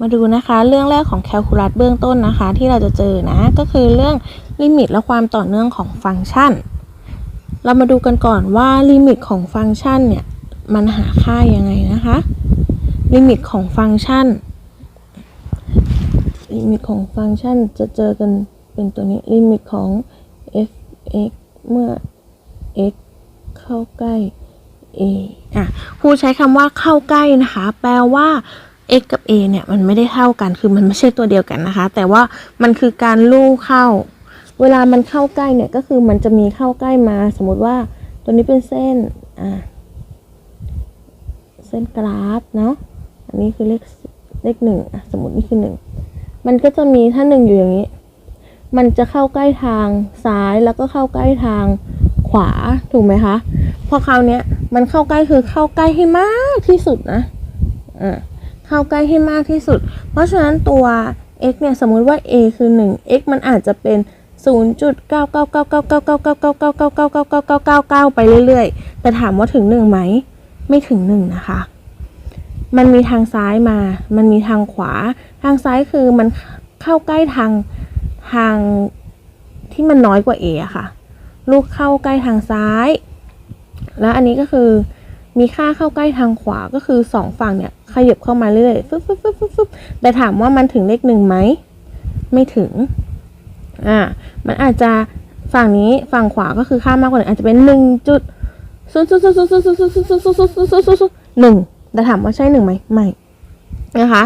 มาดูนะคะเรื่องแรกของแคลคูลัสเบื้องต้นนะคะ ที่เราจะเจอนะ ก็คือเรื่องลิมิตและความต่อเนื่องของฟังก์ชัน เรามาดูกันก่อนว่าลิมิตของฟังก์ชันเนี่ย มันหาค่ายังไงนะคะ ลิมิตของฟังก์ชัน ลิมิตของฟังก์ชันจะเจอกันเป็นตัวนี้ลิมิตของ f(x) เมื่อ x เข้าใกล้ a อะครูใช้คำว่าเข้าใกล้นะคะ แปลว่า x กับ a เนี่ยมันไม่ได้เท่ากัน คือมันไม่ใช่ตัวเดียวกันนะคะ แต่ว่ามันคือการลู่เข้า เวลามันเข้าใกล้เนี่ยก็คือมันจะมีเข้าใกล้มา สมมติว่าตัวนี้เป็นเส้น อ่า เส้นกราฟเนาะ อันนี้คือเลขเลขหนึ่งอะ สมมตินี่คือหนึ่ง มันก็จะมีถ้าหนึ่งอยู่อย่างนี้ มันจะเข้าใกล้ทางซ้ายแล้วก็เข้าใกล้ทางขวา ถูกไหมคะ พอคราวเนี้ยมันเข้าใกล้คือเข้าใกล้ให้มากที่สุดนะ อ่า เข้าใกล้ให้มากที่สุด เพราะฉะนั้นตัว x เนี่ยสมมุติว่า a คือ 1 x มันอาจจะเป็น0.999999999999999ไปเรื่อยๆ แต่ถามว่าถึง 1 ไหม ไม่ถึง 1 นะคะ มันมีทางซ้ายมา มันมีทางขวา ทางซ้ายคือมันเข้าใกล้ทางทางที่มันน้อยกว่า a อะค่ะ ลูกเข้าใกล้ทางซ้าย แล้วอันนี้ก็คือมีค่าเข้าใกล้ทางขวาก็คือสองฝั่งเนี่ย ขยับเข้ามาเรื่อยฟึบฟึบฟึบฟึบฟึบแต่ถามว่ามันถึงเลขหนึ่งไหม ไม่ถึง อ่า มันอาจจะฝั่งนี้ฝั่งขวาก็คือค่ามากกว่าหนึ่งอาจจะเป็นหนึ่งจุดศูนย์ศูนย์ศูนย์ศูนย์ศูนย์ศูนย์ศูนย์ศูนย์ศูนย์ศูนย์ศูนย์ศูนย์หนึ่งแต่ถามว่าใช่หนึ่งไหมไม่นะคะ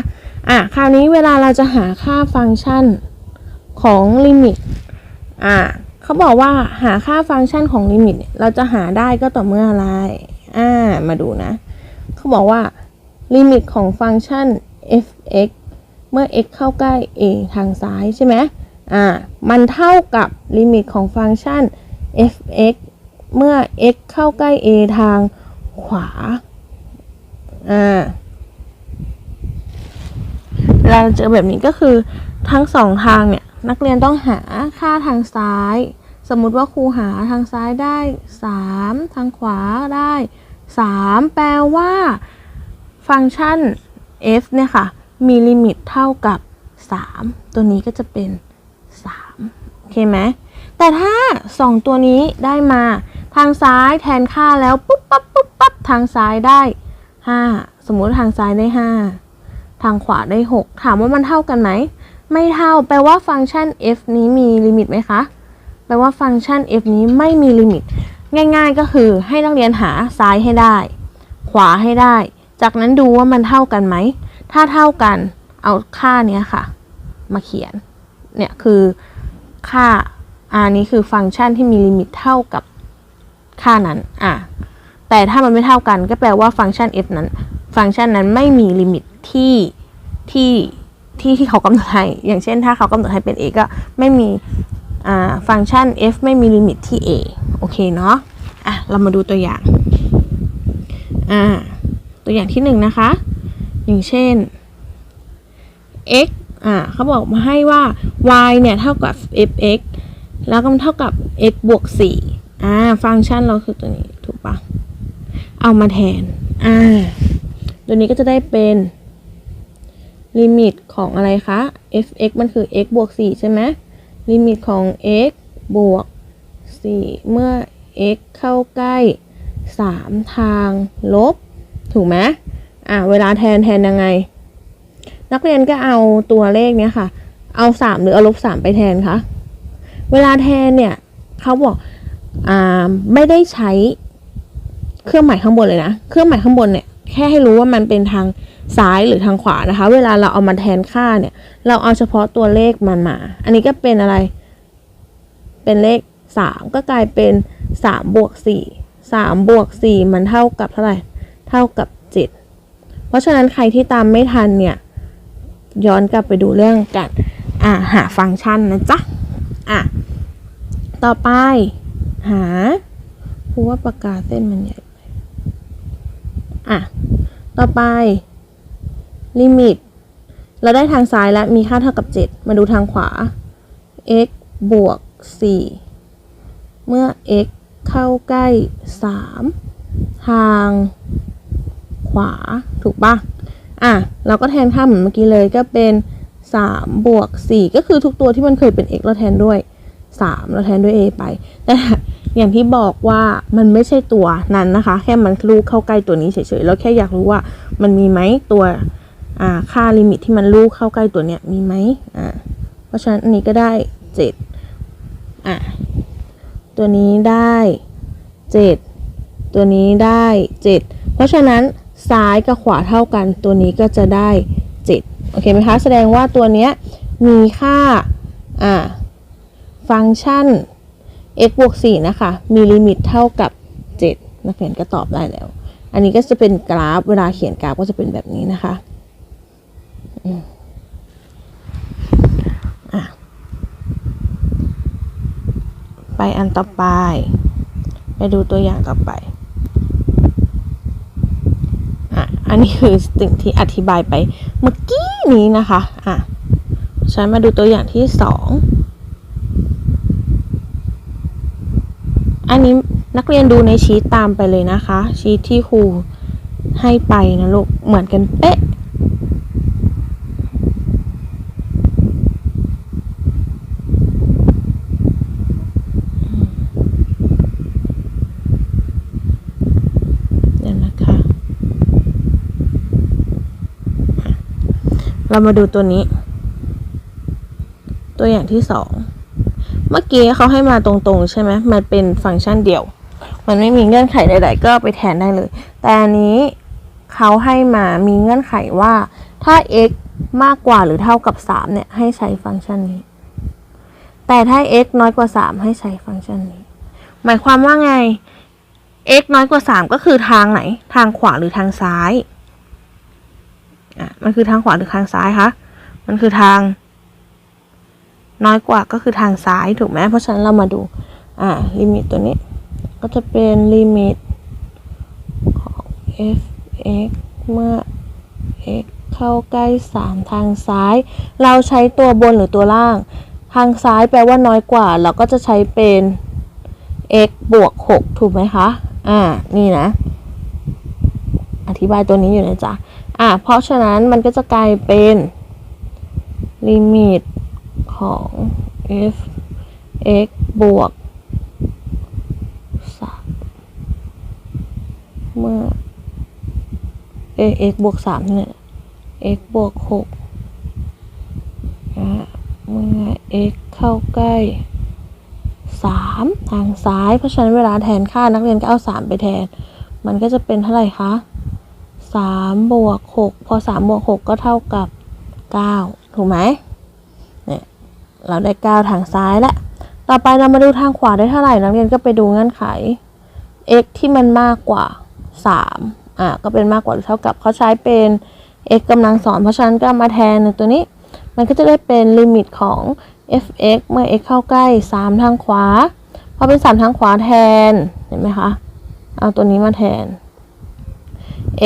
อะคราวนี้เวลาเราจะหาค่าฟังก์ชันของลิมิต อ่าเขาบอกว่าหาค่าฟังก์ชันของลิมิต เราจะหาได้ก็ต่อเมื่ออะไร อ่า มาดูนะ เขาบอกว่า ลิมิตของฟังก์ชัน f(x) เมื่อ x เข้าใกล้ a ทางซ้ายใช่ไหมอ่า มันเท่ากับลิมิตของฟังก์ชัน f(x) เมื่อ x เข้าใกล้ a ทางขวา อ่าเราเจอแบบนี้ก็คือทั้งสองทางเนี่ย นักเรียนต้องหาค่าทางซ้าย สมมุติว่าครูหาทางซ้ายได้ 3 ทางขวาได้ 3 แปลว่า ฟังก์ชัน f เนี่ยค่ะ มีลิมิตเท่ากับ 3 ตัวนี้ก็จะเป็น 3 โอเคไหม แต่ถ้า 2 ตัวนี้ได้มาทางซ้ายแทนค่าแล้ว ปุ๊บปั๊บปุ๊บปั๊บทางซ้ายได้ 5 สมมุติทางซ้ายได้ 5 ทางขวาได้ 6 ถามว่ามันเท่ากันไหม ไม่เท่า แปลว่าฟังก์ชัน f นี้มีลิมิตไหมคะ แปลว่าฟังก์ชัน f นี้ไม่มีลิมิต ง่าย ๆ ก็คือให้นักเรียนหาซ้ายให้ได้ ขวาให้ได้ จากนั้นดูว่ามันเท่ากันไหม ถ้าเท่ากันเอาค่าเนี้ยค่ะ มาเขียน เนี่ยคือค่าอันนี้คือฟังก์ชันที่มีลิมิตเท่ากับค่านั้น อะ แต่ถ้ามันไม่เท่ากันก็แปลว่าฟังก์ชัน f นั้น ฟังก์ชันนั้นไม่มีลิมิตที่ที่ที่ที่เขากำหนดให้ อย่างเช่น ถ้าเขากำหนดให้เป็น a ก็ไม่มีอ่าฟังก์ชัน f ไม่มีลิมิตที่ a โอเคเนาะ อะ เรามาดูตัวอย่าง อ่า ตัวอย่างที่หนึ่งนะคะ อย่างเช่น x อ่าเขาบอกมาให้ว่า y เนี่ยเท่ากับ fx แล้วก็มันเท่ากับ x บวก4อ่า ฟังก์ชันเราคือตัวนี้ถูกปะเอามาแทน อ่า ตัวนี้ก็จะได้เป็นลิมิตของอะไรคะ fx มันคือ x บวก4ใช่ไหมลิมิตของ x บวก4เมื่อ x เข้าใกล้ 3 ทางลบ ถูกไหมอ่าเวลาแทนแทนยังไง นักเรียนก็เอาตัวเลขเนี้ยค่ะ เอา3หรือเอาลบ3ไปแทนคะเวลาแทนเนี่ยเขาบอกอ่าไม่ได้ใช้เครื่องหมายข้างบนเลยนะ เครื่องหมายข้างบนเนี่ยแค่ให้รู้ว่ามันเป็นทางซ้ายหรือทางขวานะคะ เวลาเราเอามาแทนค่าเนี่ย เราเอาเฉพาะตัวเลขมันมา อันนี้ก็เป็นอะไร เป็นเลข 3 ก็กลายเป็น3บวก4 3บวก4มันเท่ากับเท่าไหร่ เท่ากับ 7 เพราะฉะนั้นใครที่ตามไม่ทันเนี่ย ย้อนกลับไปดูเรื่องการอ่าหาฟังก์ชันนะจ๊ะอะต่อไป หาเพราะว่าปากกาเส้นมันใหญ่ไปอะต่อไป ลิมิต เราได้ทางซ้ายแล้วมีค่าเท่ากับ 7 มาดูทางขวา x บวก 4 เมื่อ x เข้าใกล้ 3 ทาง ขวาถูกปะอะเราก็แทนค่าเหมือนเมื่อกี้เลยก็เป็นสามบวกสี่ก็คือทุกตัวที่มันเคยเป็น x เราแทนด้วยสามเราแทนด้วย a ไป แต่อย่างที่บอกว่ามันไม่ใช่ตัวนั้นนะคะ แค่มันลูกเข้าใกล้ตัวนี้เฉยๆแล้วแค่อยากรู้ว่ามันมีไหมตัวค่าลิมิตที่มันลูกเข้าใกล้ตัวเนี้ยมีไหมอ่าเพราะฉะนั้นอันนี้ก็ได้เจ็ดอะตัวนี้ได้เจ็ดตัวนี้ได้เจ็ดเพราะฉะนั้น ซ้ายกับขวาเท่ากัน ตัวนี้ก็จะได้เจ็ดโอเคไหมคะ แสดงว่าตัวเนี้ยมีค่าอ่าฟังก์ชัน x บวก4นะคะ มีลิมิตเท่ากับ 7 นักเรียนก็ตอบได้แล้ว อันนี้ก็จะเป็นกราฟ เวลาเขียนกราฟก็จะเป็นแบบนี้นะคะไปอันต่อไป ไปดูตัวอย่างต่อไป อันนี้คือสิ่งที่อธิบายไปเมื่อกี้นี้นะคะ อะ ฉันมาดูตัวอย่างที่สอง อันนี้นักเรียนดูในชีตตามไปเลยนะคะ ชีตที่ครูให้ไปนะลูก เหมือนกันเป๊ะ เดี๋ยวนะคะ เรามาดูตัวนี้ ตัวอย่างที่สอง เมื่อกี้เขาให้มาตรงๆ ใช่ไหมมันเป็นฟังก์ชันเดียว มันไม่มีเงื่อนไขใดๆ ก็ไปแทนได้เลย แต่อันนี้เขาให้มามีเงื่อนไขว่าถ้า x มากกว่าหรือเท่ากับ 3 เนี่ย ให้ใช้ฟังก์ชันนี้ แต่ถ้า x น้อยกว่า 3 ให้ใช้ฟังก์ชันนี้ หมายความว่าไง x น้อยกว่า 3 ก็คือทางไหน ทางขวาหรือทางซ้าย อะมันคือทางขวาหรือทางซ้ายคะ มันคือทาง น้อยกว่าก็คือทางซ้ายถูกไหมเพราะฉะนั้นเรามาดู อ่าลิมิตตัวนี้ ก็จะเป็นลิมิตของ f(x) เมื่อ x เข้าใกล้ 3 ทางซ้าย เราใช้ตัวบนหรือตัวล่าง ทางซ้ายแปลว่าน้อยกว่า เราก็จะใช้เป็น x บวก 6 ถูกไหมคะ อ่า นี่นะ อธิบายตัวนี้อยู่นะจ๊ะ อ่าเพราะฉะนั้นมันก็จะกลายเป็นลิมิตของ f x บวกสเมื่อ x บวกสามเนี่ย x บวกหกอ่าเมื่อ x เข้าใกล้สามทางซ้าย เพราะฉะนั้นเวลาแทนค่านักเรียนก็เอาสามไปแทน มันก็จะเป็นเท่าไหร่คะ สามบวกหกพอสามบวกหกก็เท่ากับเก้าถูกไหมเราได้9ทางซ้ายแล้วต่อไปเรามาดูทางขวาได้เท่าไหร่นักเรียนก็ไปดูเงื่อนไข x ที่มันมากกว่า3อะก็เป็นมากกว่าหรือเท่ากับเขาใช้เป็น x กำลังสอนเพราะฉะนั้นก็มาแทนในตัวนี้ มันก็จะได้เป็นลิมิตของ f(x) เมื่อ x เข้าใกล้ 3 ทางขวา พอเป็น 3 ทางขวาแทน เห็นไหมคะ เอาตัวนี้มาแทน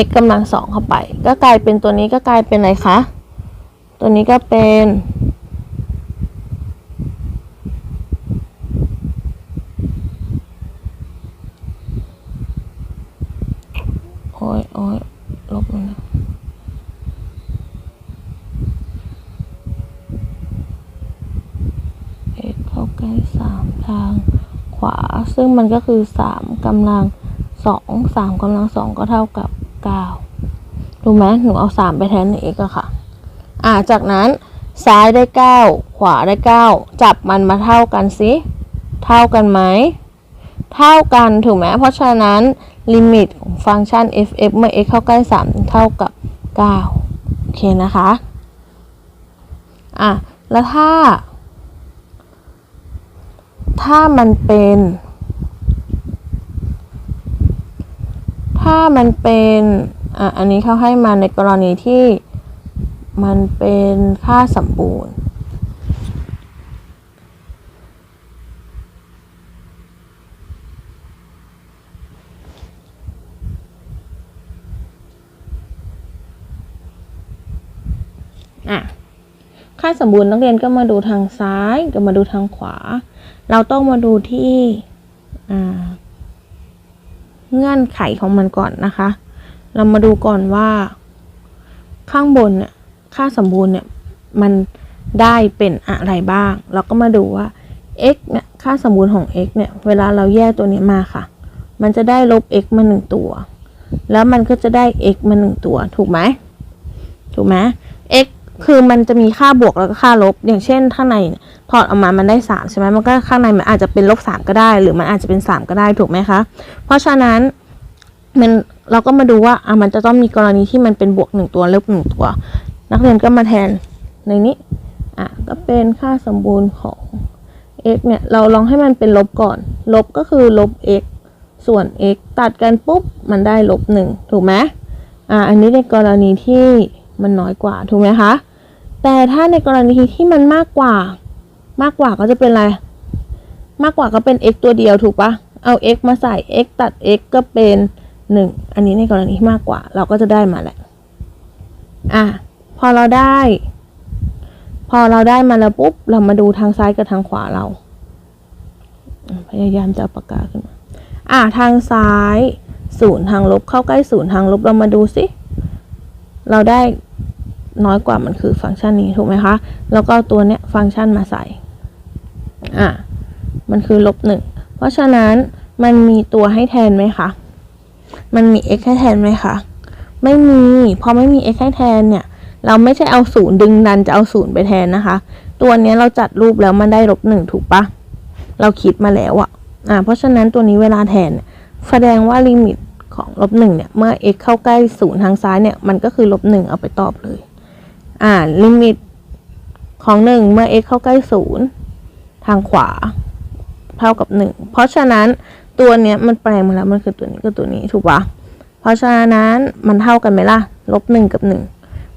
x กำลังสองเข้าไป ก็กลายเป็นตัวนี้ก็กลายเป็นอะไรคะ ตัวนี้ก็เป็น โอ้ยโอ้ยลบมันนะเอ็กเข้าใกล้สามทางขวา ซึ่งมันก็คือสามกำลังสองสามกำลังสองก็เท่ากับ เก้ารู้ไหมหนูเอาสามไปแทนในเอกอะค่ะ อ่าจากนั้นซ้ายได้เก้าขวาได้เก้าจับมันมาเท่ากันสิเท่ากันไหมเท่ากันถูกไหมเพราะฉะนั้นลิมิตของฟังก์ชัน f(f) เมื่อ x เข้าใกล้ 3 เท่ากับ 9 โอเคนะคะ อะ แล้วถ้า ถ้ามันเป็น ถ้ามันเป็นอะอันนี้เขาให้มาในกรณีที่มันเป็นค่าสมบูรณ์ อะ ค่าสมบูรณ์นักเรียนก็มาดูทางซ้าย ก็มาดูทางขวา เราต้องมาดูที่ อ่า เงื่อนไขของมันก่อนนะคะ เรามาดูก่อนว่า ข้างบนเนี่ยค่าสมบูรณ์เนี่ยมันได้เป็นอะไรบ้าง เราก็มาดูว่า x เนี่ยค่าสมบูรณ์ของ x เนี่ย เวลาเราแยกตัวนี้มาค่ะ มันจะได้ลบ x มาหนึ่งตัว แล้วมันก็จะได้ x มาหนึ่งตัว ถูกไหม ถูกไหม คือมันจะมีค่าบวกแล้วก็ค่าลบ อย่างเช่นข้างในถอดออกมามันได้สามใช่ไหมมันก็ข้างในมันอาจจะเป็นลบสามก็ได้ หรือมันอาจจะเป็นสามก็ได้ถูกไหมคะ เพราะฉะนั้นมันเราก็มาดูว่าอะมันจะต้องมีกรณีที่มันเป็นบวกหนึ่งตัวลบหนึ่งตัว นักเรียนก็มาแทนในนี้อะก็เป็นค่าสมบูรณ์ของ x เนี่ยเราลองให้มันเป็นลบก่อน ลบก็คือลบ x ส่วน x ตัดกันปุ๊บ มันได้ลบหนึ่งถูกไหมอะอันนี้ในกรณีที่ มันน้อยกว่าถูกไหมคะ แต่ถ้าในกรณีที่มันมากกว่า มากกว่าก็จะเป็นอะไร มากกว่าก็เป็น x ตัวเดียวถูกปะเอา x มาใส่ x ตัด x ก็เป็นหนึ่งอันนี้ในกรณีที่มากกว่า เราก็จะได้มาแหละ อะ พอเราได้ พอเราได้มาแล้วปุ๊บ เรามาดูทางซ้ายกับทางขวาเรา พยายามจะเอาปากกาขึ้นมา อะ ทางซ้ายศูนย์ทางลบเข้าใกล้ศูนย์ทางลบเรามาดูสิ เราได้น้อยกว่ามันคือฟังก์ชันนี้ถูกไหมคะ แล้วก็ตัวเนี้ยฟังก์ชันมาใส่ อะ มันคือลบหนึ่ง เพราะฉะนั้นมันมีตัวให้แทนไหมคะ มันมี x ให้แทนไหมคะ ไม่มี พอไม่มี x ให้แทนเนี่ย เราไม่ใช่เอาศูนย์ดึงดันจะเอาศูนย์ไปแทนนะคะ ตัวเนี้ยเราจัดรูปแล้วมันได้ลบหนึ่งถูกปะ เราคิดมาแล้วอะอ่าเพราะฉะนั้นตัวนี้เวลาแทนเนี่ยแสดงว่าลิมิต ของลบหนึ่งเนี่ย เมื่อ x เข้าใกล้ศูนย์ทางซ้ายเนี่ย มันก็คือลบหนึ่งเอาไปตอบเลย อ่า ลิมิตของหนึ่งเมื่อ x เข้าใกล้ศูนย์ทางขวา เท่ากับหนึ่งเพราะฉะนั้นตัวเนี้ยมันแปลงมาแล้วมันคือตัวนี้กับตัวนี้ถูกปะเพราะฉะนั้นมันเท่ากันไหมล่ะลบหนึ่งกับหนึ่ง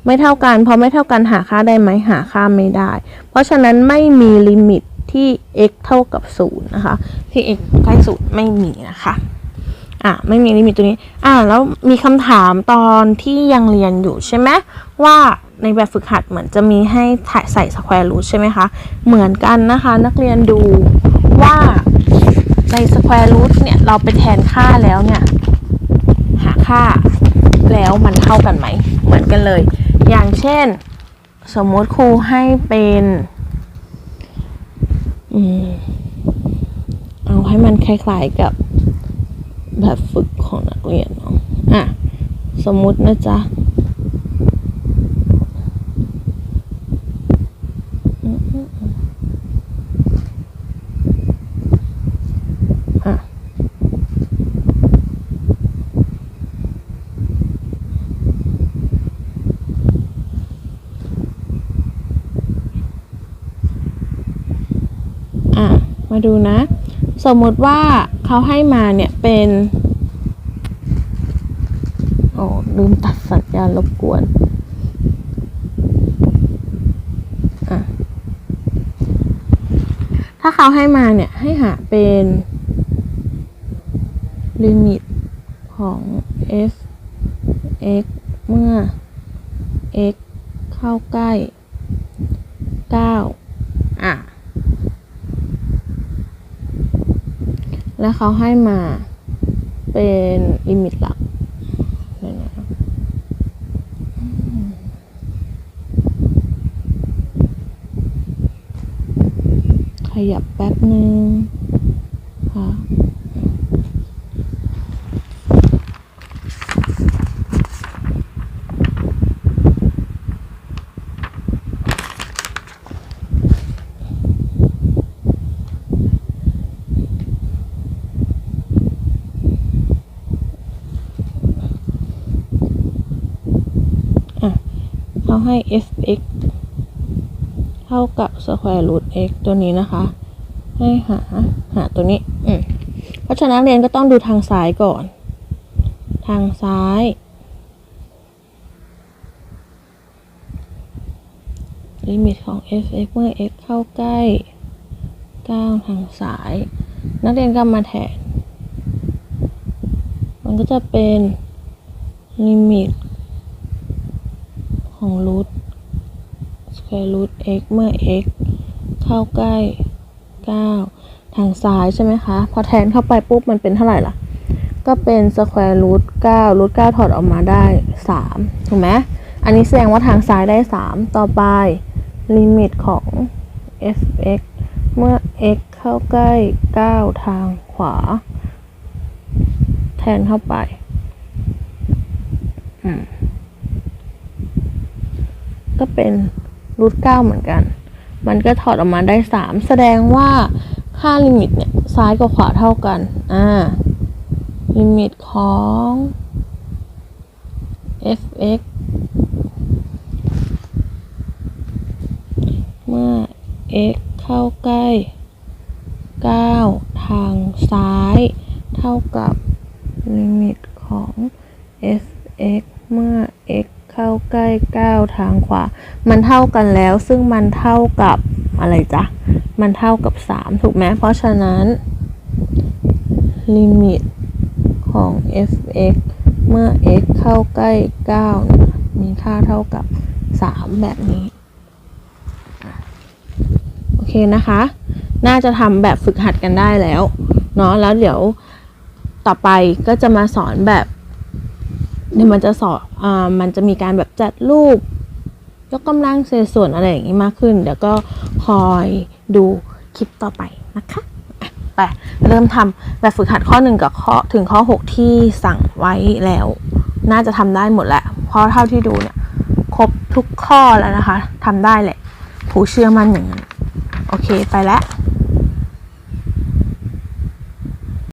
ไม่เท่ากันพอไม่เท่ากันหาค่าได้ไหมหาค่าไม่ได้ เพราะฉะนั้นไม่มีลิมิตที่ x เท่ากับศูนย์นะคะ ที่ x ใกล้ศูนย์ไม่มีนะคะ อะไม่มีลิมิตตัวนี้ อะแล้วมีคำถามตอนที่ยังเรียนอยู่ใช่ไหมว่าในแบบฝึกหัดเหมือนจะมีให้ถ่ายใส่สแควร์รูทใช่ไหมคะ เหมือนกันนะคะ นักเรียนดูว่าในสแควร์รูทเนี่ยเราไปแทนค่าแล้วเนี่ย หาค่าแล้วมันเท่ากันไหม เหมือนกันเลย อย่างเช่น สมมติครูให้เป็นอืมเอาให้มันคล้ายๆกับ แบบฝึกของนักเรียนเนาะอะ สมมุตินะจ๊ะอืมอืมอืมอะอะมาดูนะ สมมติว่า เขาให้มาเนี่ยเป็นโอ้ลืมตัดสัญญาณรบกวนอะถ้าเขาให้มาเนี่ยให้หาเป็นลิมิตของ f x เมื่อ x เข้าใกล้ 9 อะ แล้วเขาให้มาเป็นลิมิตหลักเดี๋ยนะขยับแป๊บนึงค่ะ เขา ให้ f(x) เท่ากับ square root x ตัวนี้นะคะ ให้หาหาตัวนี้ เพราะฉะนั้นเรียนก็ต้องดูทางซ้ายก่อน ทางซ้าย ลิมิตของ f(x) เมื่อ x เข้าใกล้9ทางซ้าย นักเรียนก็มาแทน มันก็จะเป็นลิมิต ของรูทสแควร์รูท x เมื่อ x เข้าใกล้ 9 ทางซ้ายใช่ไหมคะ พอแทนเข้าไปปุ๊บมันเป็นเท่าไหร่ล่ะ ก็เป็นสแควร์รูท9รูท9ถอดออกมาได้ 3 ถูกไหมอันนี้แสดงว่าทางซ้ายได้ 3 ต่อไปลิมิตของ f(x) เมื่อ x เข้าใกล้ 9 ทางขวา แทนเข้าไป อืม ก็เป็นรูทเก้าเหมือนกัน มันก็ถอดออกมาได้3แสดงว่าค่าลิมิตเนี่ยซ้ายกับขวาเท่ากัน อ่า ลิมิตของ f(x) เมื่อ x เข้าใกล้ 9 ทางซ้าย เท่ากับลิมิตของ f(x) เมื่อ เข้าใกล้9ทางขวา มันเท่ากันแล้ว ซึ่งมันเท่ากับอะไรจ๊ะ มันเท่ากับ 3 ถูกไหมเพราะฉะนั้น ลิมิตของ f(x) เมื่อ x เข้าใกล้9เนี่ยมีค่าเท่ากับ 3 แบบนี้ โอเคนะคะ น่าจะทำแบบฝึกหัดกันได้แล้ว เนาะ แล้วเดี๋ยวต่อไปก็จะมาสอนแบบ เดี๋ยวมันจะสอนอ่ามันจะมีการแบบจัดรูปยกกำลังเศษส่วนอะไรอย่างนี้มากขึ้น เดี๋ยวก็คอยดูคลิปต่อไปนะคะอะไปเริ่มทำแบบฝึกหัดข้อหนึ่งกับข้อถึงข้อ 6 ที่สั่งไว้แล้ว น่าจะทำได้หมดแหละ เพราะเท่าที่ดูเนี่ยครบทุกข้อแล้วนะคะทำได้แหละผูเชื่อมั่นอย่างนั้นโอเคไปแล้ว